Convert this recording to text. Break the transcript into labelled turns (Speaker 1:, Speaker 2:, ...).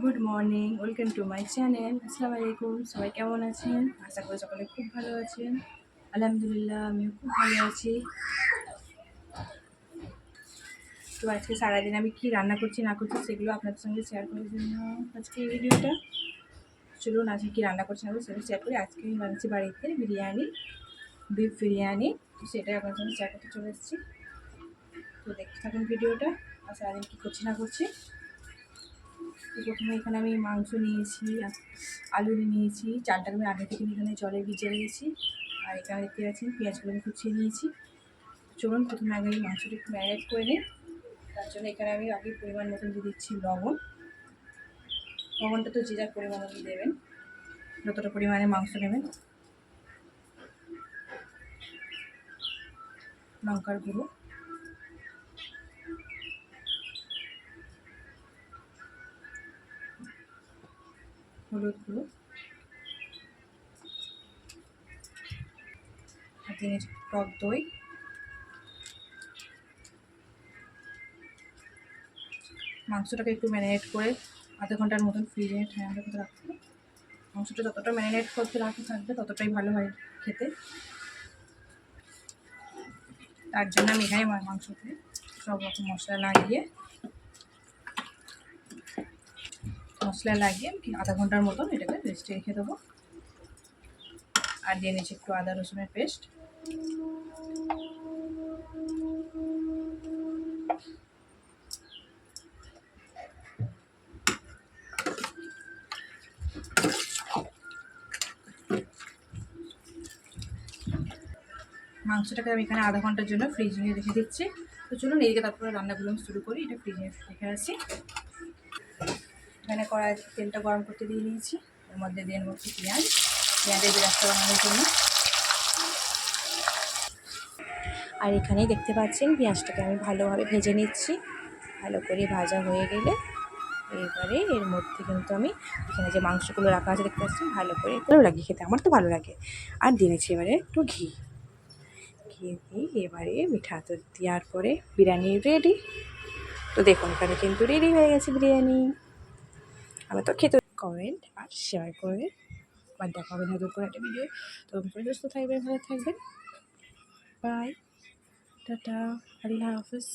Speaker 1: Good morning welcome to my channel আসসালামু আলাইকুম সবাই কেমন আছেন? আশা করি সকলে খুব ভালো আছেন। আলহামদুলিল্লাহ, আমিও খুব ভালো আছি। তো আজকে সারাদিন আমি কি রান্না করছি, না করছি, সেগুলো আপনাদের সঙ্গে শেয়ার করার জন্য আজকে এই ভিডিওটা। চলুন আজকে কী রান্না করছি, না সেগুলো শেয়ার করি। আজকে আমি বানাচ্ছি বাড়িতে বিরিয়ানি বিফ বিরিয়ানি। তো সেটাই আপনার সঙ্গে শেয়ার করতে চলে এসেছি। তো দেখতে থাকুন ভিডিওটা, আর সারাদিন কী করছি না করছি। তো প্রথমে এখানে আমি মাংস নিয়েছি, আলু নিয়েছি, চালটাকে আমি আগে থেকে এখানে জলে ভিজিয়ে রেখেছি। আর এখানে দেখতে পাচ্ছেন পেঁয়াজগুলো আমি কুচিয়ে নিয়েছি। চলুন প্রথমে আগে এই মাংসটা একটু ম্যারিনেট করে নিই। তার জন্য এখানে আমি আগে পরিমাণ মতন দিয়ে দিচ্ছি লবণ। লবণটা তো যে যার পরিমাণ মতো দেবেন, যতটা পরিমাণে মাংস নেবেন। লঙ্কার গুঁড়ো। হলুদ গুঁড়ো দিয়ে টক দই। মাংসটাকে একটু ম্যারিনেট করে আধা ঘণ্টার মতন ফ্রিজে ঠান্ডা করতে রাখতে মাংসটা যতটা ম্যারিনেট করতে রাখতে থাকবে, ততটাই ভালো হয় খেতে। তার জন্য আমি এখানে মাংসতে সব রকম মশলা লাগিয়ে মশলা লাগিয়ে আধা ঘণ্টার মতন এটাকে রেস্টে রেখে দেবো। আর দিয়ে নিচ্ছি একটু আদা রসুনের পেস্ট মাংসটাকে আমি এখানে আধা ঘণ্টার জন্য ফ্রিজে রেখে দিচ্ছি। তো চলুন এদিকে তারপরে রান্নাগুলো শুরু করি, এটা ফ্রিজে রেখে আসি। এখানে কড়াই তেলটা গরম করতে দিয়ে দিয়েছি এর মধ্যে দিয়ে নেব পেঁয়াজ। পেঁয়াজের বিরাস্তা বানানোর জন্য। আর এখানেই দেখতে পাচ্ছেন পেঁয়াজটাকে আমি ভালোভাবে ভেজে নিচ্ছি। ভালো করে ভাজা হয়ে গেলে এবারে এর মধ্যে কিন্তু আমি এখানে যে মাংসগুলো রাখা আছে দেখতে পাচ্ছেন, ভালো করে ভালো লাগে খেতে। আমার তো ভালো লাগে। আর দিয়ে নিচ্ছি এবারে একটু ঘি। ঘি দিয়ে এবারে মিঠা তো দেওয়ার পরে বিরিয়ানি রেডি তো দেখুন, এখানে কিন্তু রেডি হয়ে গেছে বিরিয়ানি। আমি তো খেতে কমেন্ট আর শেয়ার করে আবার দেখা হবে নতুন করে একটা ভিডিও তো সুস্থ থাকবেন, ভালো থাকবেন। বাই টাটা আল্লাহ হাফিজ।